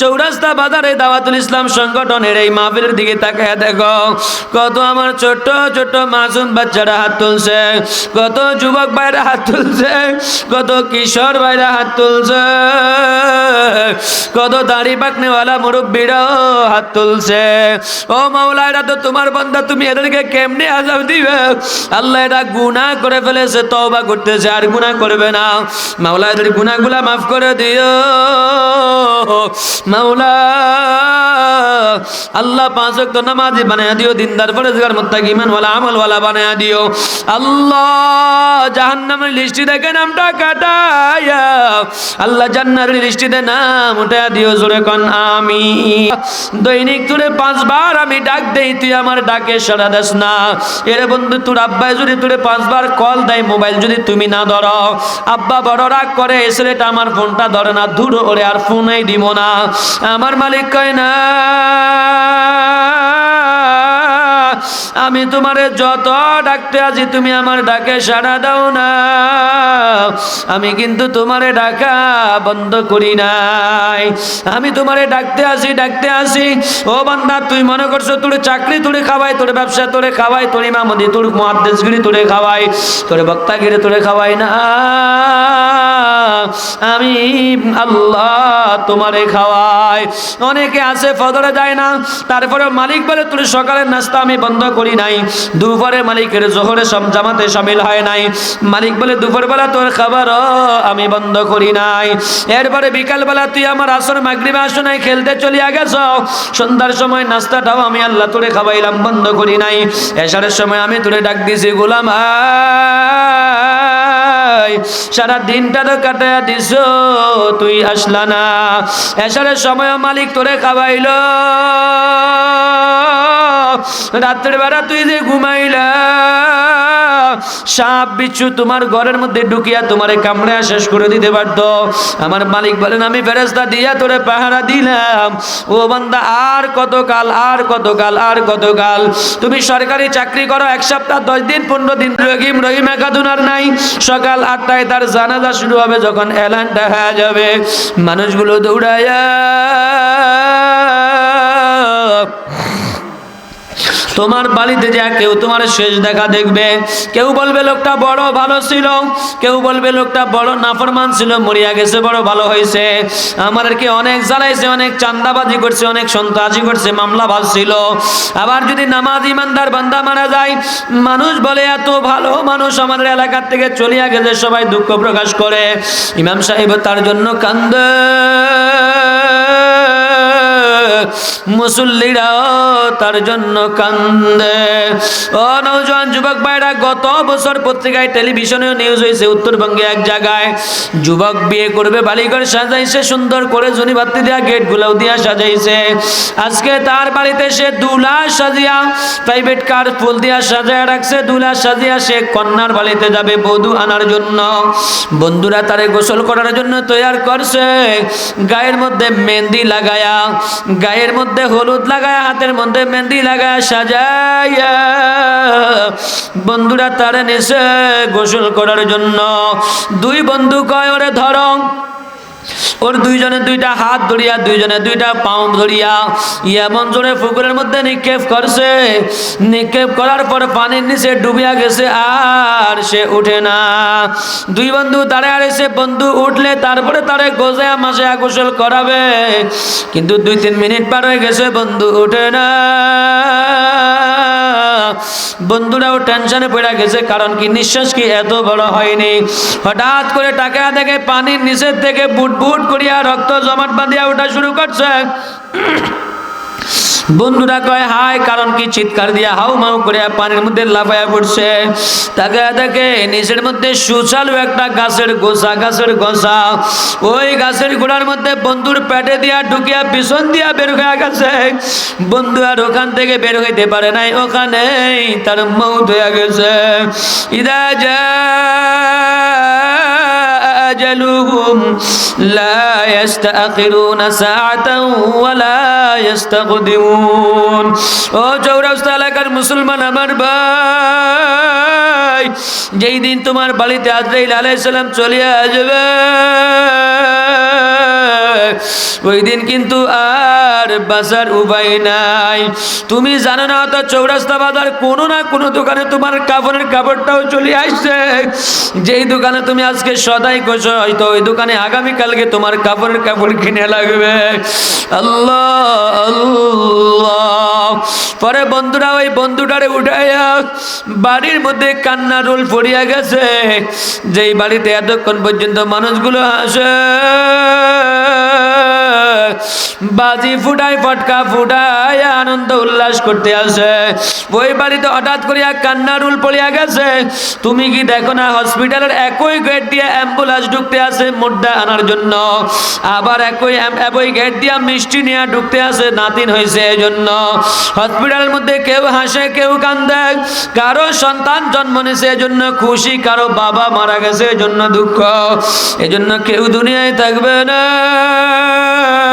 চৌরাস্তা বাজারে দাওয়াতুল ইসলাম সংগঠনের এই মাহফিলের দিকে তাকায় দেখো, কত আমার ছোট্ট ছোট্ট মাসুম বাচ্চারা হাত তুলছে, কত যুবক ভাইরা হাত তুলছে, কত কিশোর ভাইরা হাত তুলছে, কত দাড়ি পাকনেওয়ালা মুরব্বীরাও হাত তুলছে। ও মাওলা এরা তো তোমার বান্দা, তুমি এদেরকে কেমনে আজাব দিবে? আল্লাহ এরা গুনাহ করে ফেলেছে, তওবা করতেছে, আর গুনাহ করবে না। মাওলা এদের গুনাহগুলা মাফ করে দিও। আল্লাহ পাঁচ নামাজি বানায়া দিও, দিনদার বানায়া দিও। আল্লাহ লিস্টি দেখে নামটা কাটায়া, আল্লাহ লিস্টিতে নাম দিও, জোরে কন আমি দৈনিক তোরে পাঁচবার আমি ডাক দেই, তুই আমার ডাকে সাড়া দেস না। এর বন্ধু, তোর আব্বাই যদি তোরে পাঁচবার কল দেয়, মোবাইল যদি তুমি না ধরো, আব্বা বড় রাগ করে, ছেলেটা আমার ফোনটা ধরে না দূর ওরে আর ফোনেই দিব না। আমার মালিক কয় না। আমি তোমারে যত ডাকতে আছি, তুমি আমার ডাকে সাড়া দাও না। আমি কিন্তু তোমারে ডাকা বন্ধ করি নাই। আমি তোমারে ডাকতে আসি ডাকতে আসি ও বান্দা, তুই মনে করছ তোর চাকরি তোরে খাওয়াই, তোর ব্যবসা তোরে খাওয়াই, তোর ইমামদি তোর মহাদেশগিরি তোরে খাওয়াই, তোর বক্তাগিরি তোরে খাওয়াই না। আমি আল্লাহ তোমারে খাওয়াই। অনেকে আছে ফদরে যায় না তারপরে মালিক বলে, তোর সকালের নাস্তা আমি বন্ধ করি নাই। দুপুরে মালিকের জোহরে সব জামাতে সামিল হয় নাই। মালিক বলে, দুপুরবেলা তোর খাবার আমি বন্ধ করি নাই। এরপরে বিকালবেলা তুই আমার আসর মাগরিবে আসো নাই, খেলতে চলিয়া গেছ সন্ধ্যার সময় নাস্তাটাও আমি আল্লাহ তোরে খাওয়াইলাম, বন্ধ করি নাই। এসারের সময় আমি তোরে ডাক দিছি, গোলাম সারা দিনটা তো কাটায়া দিস তুই আসলা না। এসারের সময় মালিক তোরে খাওয়াইলো। রাত্রের বেলা তুই যে ঘুমাইলা, সাপ বিচ্ছু তোমার ঘরের মধ্যে ঢুকিয়া তোমারে কামড়ে শেষ করে দিতে পারতো। আমার মালিক বলেন, আমি ফেরেস্তা দিয়া তোরে পাহারা দিলাম। ও বান্দা, আর কত কাল আর কত কাল আর কত কাল তুমি সরকারি চাকরি করো, এক সপ্তাহ, দশ দিন, পনেরো দিন, রহিম রহিম একাদুনার নাই। সকাল আটটায় তার জানাজা শুরু হবে যখন এলানটা হয়ে যাবে। মানুষগুলো দৌড়ায়া তোমার বাড়িতে যা কেউ তোমার শেষ দেখা দেখবে। কেউ বলবে, লোকটা বড়, ভালো ছিল। কেউ বলবে, লোকটা বড়, নাফরমান ছিল, মরিয়া গেছে, বড়, ভালো হয়েছে। আমাদেরকে অনেক জ্বালাইছে, অনেক চান্দাবাজি করছে, অনেক সন্ত্রাসী করছে, মামলা ভালো ছিল। আবার যদি নামাজ ইমানদার বান্দা মারা যায়, মানুষ বলে, এত ভালো মানুষ আমাদের এলাকার থেকে চলিয়া গেছে। সবাই দুঃখ প্রকাশ করে। ইমাম সাহেব তার জন্য কান্দে। মুসল্লিরাও তার জন্য কান্দে। ও নৌজওয়ান যুবক ভাইরা, গত বছর পত্রিকায় টেলিভিশনেও নিউজ হয়েছে উত্তরবঙ্গে এক জায়গায়। যুবক বিয়ে করবে বালিঘর সাজাইছে, সুন্দর করে জনি বাতি দেওয়া গেট গুলাও দিয়া সাজাইছে। আজকে তার বাড়িতে সে দুলা সাজিয়া প্রাইভেট কার ফুল দিয়া সাজায় রাখছে। দুলা সাজিয়া সে কন্যার বাড়িতে যাবে বধু আনার জন্য। বন্ধুরা তারে গোসল করার জন্য তৈয়ার করছে। গায়ের মধ্যে মেহেন্দি লাগায়া গায়ের মধ্যে হলুদ লাগায়া, হাতের মধ্যে মেহেন্দি লাগায় সাজাইয়া, বন্ধুরা তারা নিছে গোসল করার জন্য। দুই বন্ধু কয়, ওরে ধরো ওর দুইজনে দুইটা হাত ধরিয়া, দুইজনে দুইটা পাও ধরিয়া এমন জোরে পুকুরের মধ্যে নিক্ষেপ করছে। নিক্ষেপ করার পর পানির নিচে ডুবিয়া গেছে আর সে উঠে না। দুই বন্ধু তারে আর এসে বন্ধু উঠলে তারপরে তারে গোজে মাসে গোসল করাবে। কিন্তু দুই তিন মিনিট পার হয়ে গেছে, বন্ধু উঠে না। বন্ধুরাও টেনশনে পড়ে গেছে, কারণ কি নিঃশ্বাস কি এত বড় হয়নি। হঠাৎ করে টাকা দেখে পানির নিচের থেকে বুট বুট করিয়া রক্ত জমাট বাঁধিয়া ওঠা শুরু করছে। বন্ধুরা কয় হাই কারণ কি চিৎকার দিয়া হাউ মাউ করে পানির মধ্যে লাফাইয়া পড়ছে? তাকে দেখে নিচের মধ্যে সুচালু একটা গাছের গোসা গাছের গোসা ওই গাছের গোড়ার মধ্যে বন্ধুর পেটে দিয়া ঢুকিয়া পিছন দিয়া বের হয়ে গেছে। বন্ধু আর ওখান থেকে বের হইতে পারে নাই, ওখানেই তার মৌত হয়ে গেছে। ইদা যা أجلهم لا يستأخرون ساعة ولا يستقدمون ও চৌরাস্তা এলাকার মুসলমান আমার ভাই যেই দিন তোমার বাড়িতে আজরাইল আলাইসাল্লাম চলে আসবে ওই দিন কিন্তু আর বাজার উপায় নাই। তুমি জানো না তো চৌরাস্তা বাজার কোনো না কোনো দোকানে তোমার কাপড়ের কাপড়টাও চলে আসছে। যেই দোকানে তুমি আজকে সদাই করছ হয়তো ওই দোকানে আগামীকালকে তোমার কাপড়ের কাপড় কিনে লাগবে। আল্লাহ আল্লাহ। পরে বন্ধুরা, ওই বন্ধুটারে উঠাইয়া বাড়ির মধ্যে কান্না রোল পড়িয়া গেছে। যেই বাড়িতে এতক্ষণ পর্যন্ত মানুষগুলো হাসে বাজি ফুটাই ফটকা ফুটাই আনন্দ উল্লাস করতে আসে। ওই বাড়িতে হঠাৎ করিয়া কান্নার উল পড়িয়া গেছে। তুমি কি দেখো না হসপিটালের একই গেট দিয়ে অ্যাম্বুলেন্স ঢুকতে আসে মুদ্রা আনার জন্য? আবার একই একই গেট দিয়া মিষ্টি নিয়ে ঢুকতে আসে নাতিন হয়েছে এই জন্য হসপিটালের মধ্যে কেউ হাসে, কেউ কান্দে। কারও সন্তান জন্ম নিছে এজন্য খুশি, কারও বাবা মারা গেছে এজন্য দুঃখ। এজন্য কেউ দুনিয়ায় থাকবে না।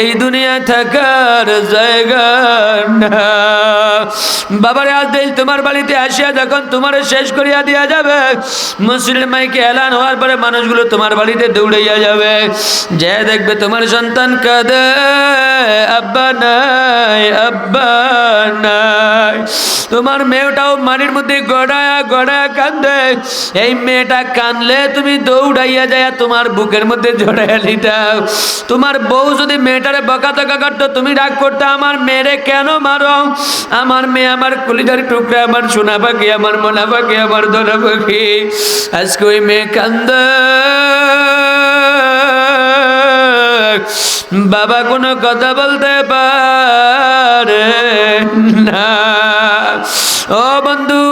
এই দুনিয়া থাকার জায়গা বাবার, আজ দিল তোমার বাড়িতে আসিয়া যখন তোমার শেষ করিয়া দিয়া যাবে, মুসলিম মাইকে এলান হওয়ার পরে মানুষগুলো তোমার বাড়িতে দৌড়াইয়া যাবে। যে দেখবে তোমার সন্তান কাঁদে, আব্বা নাই আব্বা নাই। তোমার মেয়েটাও মাটির মধ্যে গড়ায়া গড়ায়া কান্দে এই মেয়েটা কানলে তুমি দৌড়াইয়া যায় তোমার বুকের মধ্যে জড়াইয়া নিতাম তোমার বউ যদি মেয়েটারে বকা তকা করতো, তুমি রাগ করতে, আমার মেয়েরে কেন মারো? আমার মেয়ে আমার কলিজার টুকরা, আমার সোনা পাখি, আমার মোনা পাখি, আমার দোনা পাখি। আজকে ওই মেয়ে কান্দে। বাবা কোনো কথা বলতে পারে না। ও বন্ধু,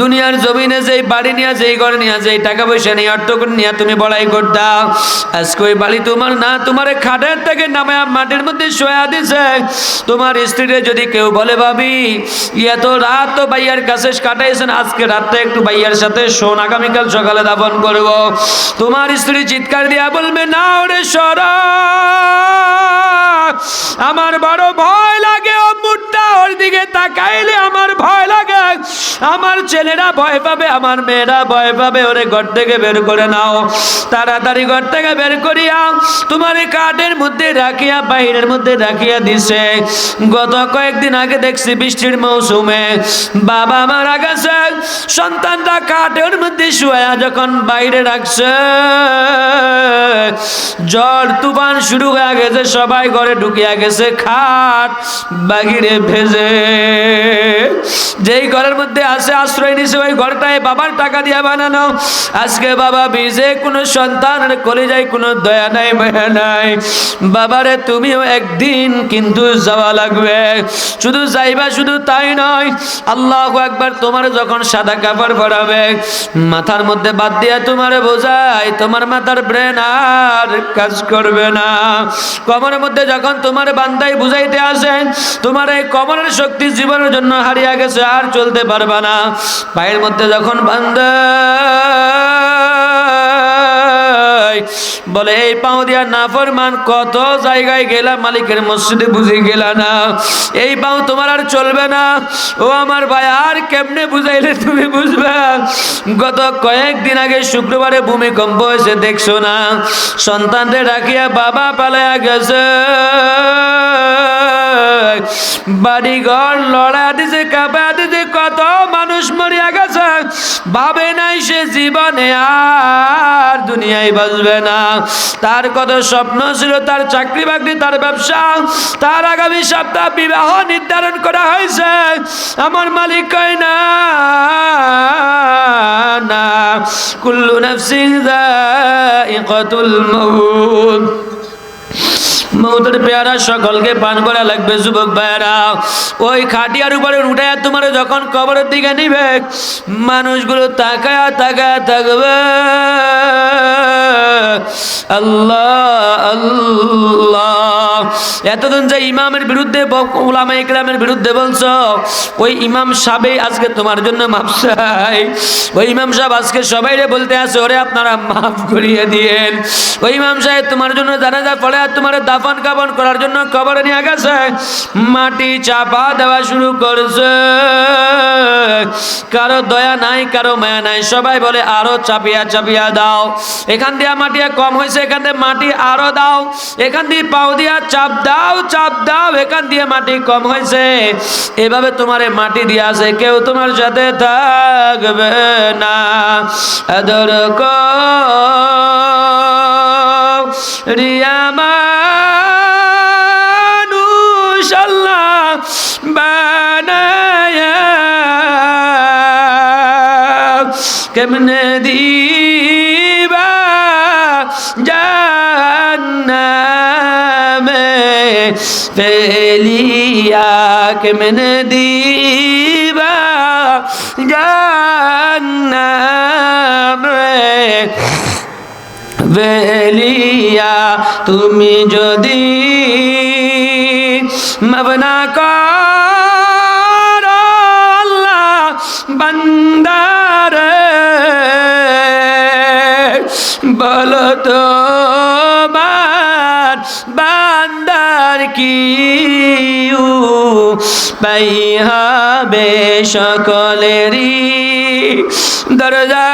দুনিয়ার জমিনে যেই বাড়ি নিয়ে, যেই ঘর নিয়ে, যেই টাকা পয়সা নিয়ে, অর্থ করে নিয়ে তুমি বড়াই করতাম আজকে ওই বাড়ি তোমার না, তোমার খাটের থেকে নামে মাটির মধ্যে শোয়া দিছে। তোমার স্ত্রীরে যদি কেউ বলে, ভাবি, এত রাত তো ভাইয়ার কাছে কাটাইছেন, আজকে রাতটা একটু ভাইয়ার সাথে শোন, আগামীকাল সকালে দাপন করব। তোমার স্ত্রী চিৎকার দিয়া বলবে না ওরে সরা, আমার বড় ভয় দিকে তাকাইলে আমার ভয় লাগে। আমার ছেলেরা ভয় পাবে, আমার মেয়েরা ভয় পাবে। ওরে ঘর থেকে বের করে নাও। তাড়াতাড়ি ঘর থেকে বের করিয়া তোমার কাঠের মধ্যে রাখিয়া বাইরের মধ্যে রাখিয়া দিছে। গত কয়েকদিন আগে দেখছি বৃষ্টির মৌসুমে বাবা মারা গেছে। সন্তানরা কাঠের মধ্যে শুয়া যখন বাইরে রাখছে। ঝড় তুফান শুরু হয়ে গেছে, সবাই ঘরে ঢুকিয়া গেছে, খাট বাগিরে ভেজে। যেই ঘরের মধ্যে আছে, আশ্রয় নিছে, ওই ঘরটায় বাবার টাকা দিয়ে বানানো। আজকে বাবা ভিজে, কোনো সন্তানের কলে যায় কোনো দয়া নাই, মায়া নাই। বাবারে, তুমিও একদিন কিন্তু যাওয়া লাগবে। শুধু যাইবা শুধু তাই নয়, আল্লাহ একবার তোমার যখন সাদা কাপড় পরাবে, মাথার মধ্যে বাদ দিয়া তোমার বোঝায় তোমার মাথার ব্রেন আর কাজ করবে না। কবরের মধ্যে যখন তোমার বান্দাই বুঝাইতে আসেন তোমার এই কবরের শক্তি জীবনের জন্য হারিয়ে গেছে, আর চলতে পারবে না। পায়ের মধ্যে যখন বান্দা বলে, এই পাও দিয়া না ফরমান, কত জায়গায় গেলাম মালিকের মসজিদে বুঝে গেলা না। এই পাও তোমার আর চলবে না। ও আমার ভাই, আর কেমনে বুঝাইলে তুমি বুঝবে? গত কয়েকদিন আগে শুক্রবারে ভূমিকম্প হয়েছে, দেখছ না? সন্তানদের ডাকিয়া বাবা পালায়া গেছে। বাড়ি ঘর লড়া দিছে, কাপা দিছে, কত মানুষ মরিয়া গেছে। ভাবে নাই সে জীবনে আর দুনিয়ায় বাঁচবে না। তার কত স্বপ্ন ছিল, তার চাকরি বাকরি, তার ব্যবসা। তার আগামী সপ্তাহ বিবাহ নির্ধারণ করা হয়েছে। আমার মালিক কয়, না না। কুল্লু নাফসিন ইকাতুল মাউত। মৌতের পেয়ারা সকলকে পান করা লাগবে, যুবক ভাইয়ারা। ওই খাটিয়ার উপরে উঠায় তোমার যখন কবরের দিকে নিবে, মানুষগুলো তাকায়া তাকায়া থাকবে। আল্লাহ আল্লাহ। এতদিন যে ইমামের বিরুদ্ধে উলামা ইকরামের বিরুদ্ধে বলছো, ওই ইমাম সাহেব আজকে তোমার জন্য চাই। ওই ইমাম সাহেব আজকে সবাইরে বলতে আছে, ওরে আপনারা মাফ করিয়ে দিয়েন। ওই ইমাম সাহেব তোমার জন্য জানাজা পড়ে আর তোমার দাফন কাফন করার জন্য কবরে নিয়ে গেছে। মাটি চাপা দেওয়া শুরু করছে। কারও দয়া নাই, কারও মায়া নাই। সবাই বলে, আরও চাপিয়া চাপিয়া দাও। এখান দিয়ে মাটি কম হয়েছে, এখান দিয়ে মাটি আরও দাও। এখান দিয়ে পাও দিয়া চাপ দাও চাপ দাও, এখান দিয়ে মাটি কম হয়েছে। এভাবে তোমারে মাটি দিয়া আছে, কেউ তোমার সাথে থাকবে না। আদর রিয়া মানুষ আল্লাহ বানায়া কেমনে দিবা জান্নামে ফেলিয়া কেমনে দিবা জান্নামে বেলিয়া তুমি যদি মবনা কর আল্লাহ বন্দারে বল তো বান্দার কি পাই হবে সকলেরই দরজা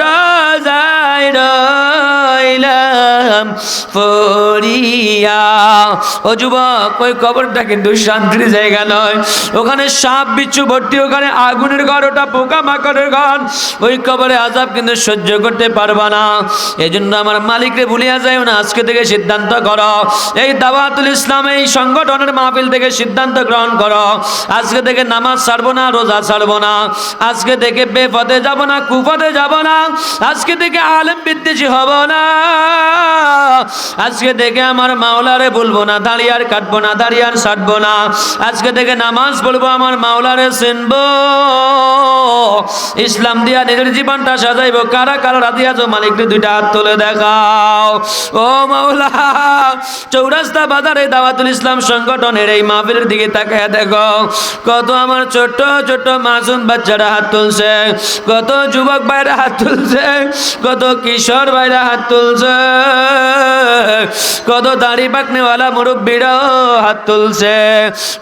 রাজাই রইলাম ফরিয়া কবরটা কিন্তু শান্তির জায়গা নয়। ওখানে সাপ, বিচ্ছু ভর্তি, ওখানে আগুনের কিন্তু সহ্য করতে আজকে সিদ্ধান্ত এই ইসলাম, এই সংগঠনের মাহফিল থেকে সিদ্ধান্ত গ্রহণ করো। আজকে থেকে নামাজ ছাড়বো না, রোজা ছাড়বো না। আজকে থেকে বেপথে যাব না কুপথে যাব না। আজকে থেকে আলেম বিদ্বেষী হব না। আজকে থেকে আমার মাওলারে বলব না, দাঁড়িয়ে কাটবো না, দাঁড়িয়ে আর ছাড়বো না। আজকে থেকে নামাজ পড়ব, আমার মাওলারে চিনবো। ইসলাম দিয়া নিজের জীবনটা সাজাইবো, কারা কারা রাজি আছো মালিককে দুইটা হাত তুলে দেখাও। ও মাওলা, চৌরাস্তা বাজারে দাওয়াতুল ইসলাম সংগঠনের এই মাহফিলের দিকে তাকায় দেখো, কত আমার ছোট্ট ছোট্ট মাসুম বাচ্চারা হাত তুলছে, কত যুবক ভাইরা হাত তুলছে, কত কিশোর ভাইরা হাত তুলছে, কত দাড়ি পাকনেওয়ালা মুরব্বীরাও হাত তুলছে।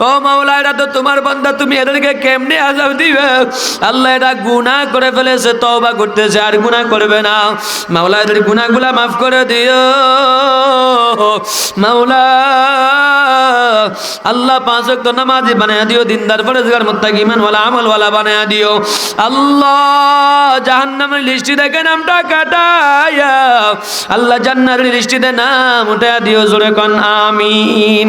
ও মাওলা, এরা তো তোমার বন্ধা তুমি এদেরকে কেমনে আজাব দিবে? আল্লাহ এরা গুনাহ করে ফেলেছে, তওবা করতেছে, আর গুনাহ করবে না। মাওলা, এদের গুনাহগুলা মাফ করে দিও। মাওলা, আল্লাহ পাঁচ ওয়াক্ত নামাজি বানায়া দিও, দিনদার ফরেজগার মুত্তাকিমান ওয়ালা আমল ওয়ালা বানায়া দিও। আল্লাহ, জাহান্নামের লিস্টি দেখে নামটা কাটায়া, আল্লাহ জান্নাতের লিস্টিতে নাম উঠায়া দিও, জোরে কন আমিন।